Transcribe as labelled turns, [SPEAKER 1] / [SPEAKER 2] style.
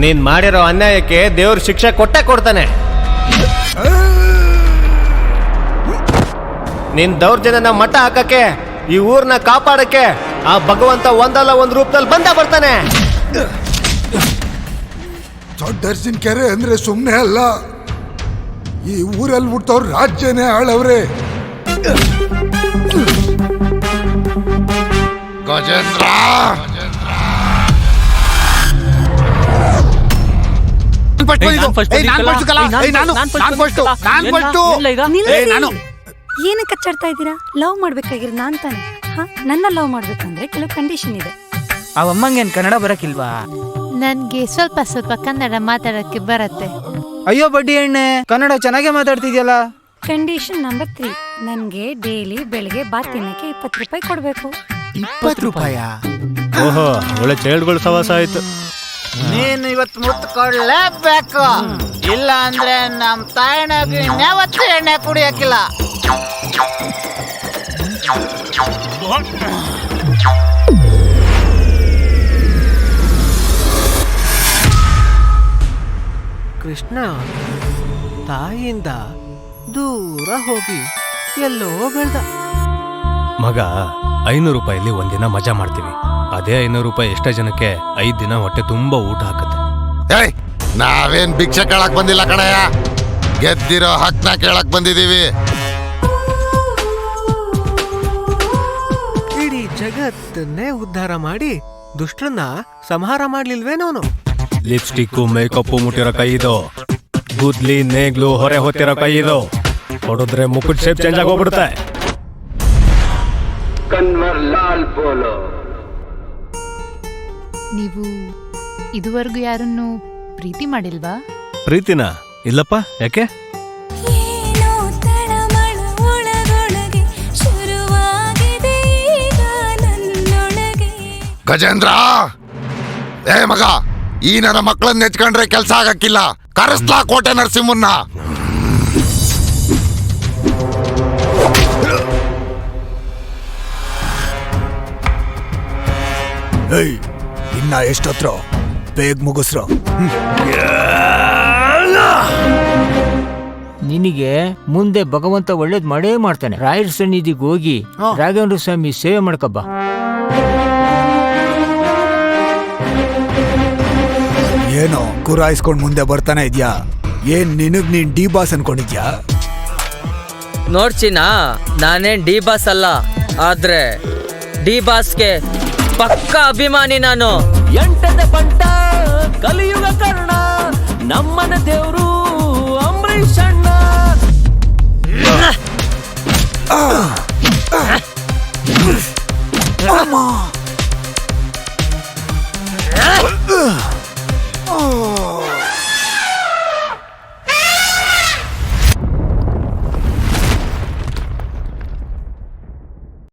[SPEAKER 1] ನೀನ್ ಮಾಡಿರೋ ಅನ್ಯಾಯಕ್ಕೆ ದೇವ್ರ ಶಿಕ್ಷೆ ಕೊಟ್ಟೆ ಕೊಡ್ತಾನೆ. ನಿನ್ ದೌರ್ಜನ್ಯನ ಮಠ ಹಾಕಕ್ಕೆ ಈ ಊರ್ನ ಕಾಪಾಡಕ್ಕೆ ಆ ಭಗವಂತ ಒಂದಲ್ಲ ಒಂದ್ ರೂಪದಲ್ಲಿ ಬಂದ ಬರ್ತಾನೆ.
[SPEAKER 2] ದೊಡ್ಡರ್ಸಿನ ಕೆರೆ ಅಂದ್ರೆ ಸುಮ್ಮನೆ ಅಲ್ಲ. ಈ ಊರಲ್ಲಿ ಹುಟ್ಟವ್ರ ರಾಜ್ಯನೇ ಆಳವ್ರೆ.
[SPEAKER 3] ಗಜೇಂದ್ರ!
[SPEAKER 4] ಏನು ಕಚ್ಚಾಡ್ತಾ ಇದ್ದೀರಾ? ಲವ್ ಮಾಡ್ಬೇಕಾಗಿರೋ ನಾನ್ ತಾನೆ. ಹಾ? ನನ್ನ ಲವ್ ಮಾಡ್ಬೇಕಂದ್ರೆ ಕೆಲವು ಕಂಡೀಷನ್ ಇದೆ.
[SPEAKER 5] ಅವಮ್ಮಂಗೇನ್ ಕನ್ನಡ ಬರಕಿಲ್ವಾ
[SPEAKER 6] ನನ್ಗೆ ಸ್ವಲ್ಪ ಸ್ವಲ್ಪ ಕನ್ನಡ ಮಾತಾಡಕ್ಕೆ ಬರತ್ತೆ.
[SPEAKER 5] ಅಯ್ಯೋ ಬಡ್ಡಿ ಎಣ್ಣೆ ಕನ್ನಡ ಚೆನ್ನಾಗೇ ಮಾತಾಡ್ತಿದ್ಯಲ್ಲ?
[SPEAKER 4] ಕಂಡೀಷನ್ ನಂಬರ್ ತ್ರೀ ನನ್ಗೆ ಡೈಲಿ ಬೆಳಿಗ್ಗೆ ಬಾತ್ ತಿನ್ನಕ್ಕೆ ಇಪ್ಪತ್ತು ರೂಪಾಯಿ ಕೊಡ್ಬೇಕು.
[SPEAKER 5] ಇಪ್ಪತ್ತು ರೂಪಾಯ?
[SPEAKER 1] ಓಹೋ ಒಳ್ಳೆ ಚೇಳ್ಗಳು ಸವಾಸ ಆಯ್ತು.
[SPEAKER 7] ನೀನ್ ಇವತ್ತು ಮುಟ್ಕೊಳ್ಳೇಬೇಕು ಇಲ್ಲ ಅಂದ್ರೆ ನಮ್ಮ ತಾಯಣಗೆ ಇನ್ಯಾವತ್ತು ಎಣ್ಣೆ ಕುಡಿಯಕ್ಕಿಲ್ಲ
[SPEAKER 1] ಕೃಷ್ಣ ತಾಯಿಯಿಂದ ದೂರ ಹೋಗಿ ಎಲ್ಲೋ ಬೆಳ್ದ. ಮಗ ಐನೂರು ರೂಪಾಯಿಲಿ ಒಂದಿನ ಮಜಾ ಮಾಡ್ತೀವಿ ಅದೇ ಐನೂರು ರೂಪಾಯಿ ಎಷ್ಟೇ ಜನಕ್ಕೆ ಐದ್ ದಿನ ಹೊಟ್ಟೆ ತುಂಬಾ ಊಟ ಹಾಕತ್ತೆ.
[SPEAKER 3] ಏಯ್ ನಾವೇನ್ ಭಿಕ್ಷೆ ಕೇಳಕ್ ಬಂದಿಲ್ಲ ಕಣಯ್ಯ ಗೆದ್ದಿರೋ ಹಕ್ನ ಕೇಳಕ್ ಬಂದಿದೀವಿ.
[SPEAKER 1] ಇಡೀ ಜಗತ್ತನ್ನೇ ಉದ್ಧಾರ ಮಾಡಿ ದುಷ್ಟರನ್ನ ಸಂಹಾರ ಮಾಡ್ಲಿಲ್ವೇನೋನು ಲಿಪ್ಸ್ಟಿಕ್ ಮೇಕಪ್ ಮುಟ್ಟಿರೋ ಕೈ ಇದು ಗುದ್ಲಿ ನೇಗ್ಲು ಹೊರೆ ಹೊತ್ತಿರೋ ಕೈ ಇದು ಹೊಡೆದ್ರೆ ಮುಕುಟ್ ಶೇಪ್ ಚೇಂಜ್ ಆಗೋಗ್ಬಿಡುತ್ತೆ.
[SPEAKER 6] ನೀವು ಇದುವರೆಗೂ ಯಾರನ್ನು ಪ್ರೀತಿ ಮಾಡಿಲ್ವಾ?
[SPEAKER 1] ಪ್ರೀತಿನ? ಇಲ್ಲಪ್ಪ ಯಾಕೆ?
[SPEAKER 8] ಏನೋ ತಳಮಳ ಒಳಗೊಳಗೆ ಶುರುವಾಗಿದೆ ಈಗ ನನ್ನೊಳಗೆ.
[SPEAKER 3] ಗಜೇಂದ್ರ! ಏ ಮಗ ಈ ನನ್ನ ಮಕ್ಕಳನ್ನ ನೆಚ್ಕೊಂಡ್ರೆ ಕೆಲಸ ಆಗಕ್ಕಿಲ್ಲ. ಕರೆಸ್ಲಾ ಕೋಟೆ ನರಸಿಂಹನ್ನ.
[SPEAKER 2] ಏಯ್ ಇನ್ನ ಎಷ್ಟೊತ್ರ ಬೇಗ ಮುಗಿಸ್ರು.
[SPEAKER 5] ನಿನಗೆ ಮುಂದೆ ಭಗವಂತ ಒಳ್ಳೇದ್ ಮಾಡೇ ಮಾಡ್ತಾನೆ. ರಾಯರ ಸನ್ನಿಧಿಗೆ ಹೋಗಿ ರಾಘವೇಂದ್ರ ಸ್ವಾಮಿ ಸೇವೆ ಮಾಡ್ಕಬ್ಬ
[SPEAKER 2] ಏನೋ ಗುರಾಯಿಸ್ಕೊಂಡ್ ಮುಂದೆ ಬರ್ತಾನೆ ಇದ್ಯಾ? ಏನ್ ನಿನಗ್ ನೀನ್ ಡಿ ಬಾಸ್ ಅನ್ಕೊಂಡಿದ್ಯಾ?
[SPEAKER 9] ನೋಡ್ಚಿನ ನಾನೇನ್ ಡಿ ಬಾಸ್ ಅಲ್ಲ ಆದ್ರೆ ಡಿ ಬಾಸ್ಗೆ ಪಕ್ಕಾ ಅಭಿಮಾನಿ ನಾನು.
[SPEAKER 5] ಎಂಟದ ಬಂಟ ಕಲಿಯುಗ ಕರ್ಣ ನಮ್ಮನ ದೇವರು ಅಂಬರೀಷ್ ಅಣ್ಣ.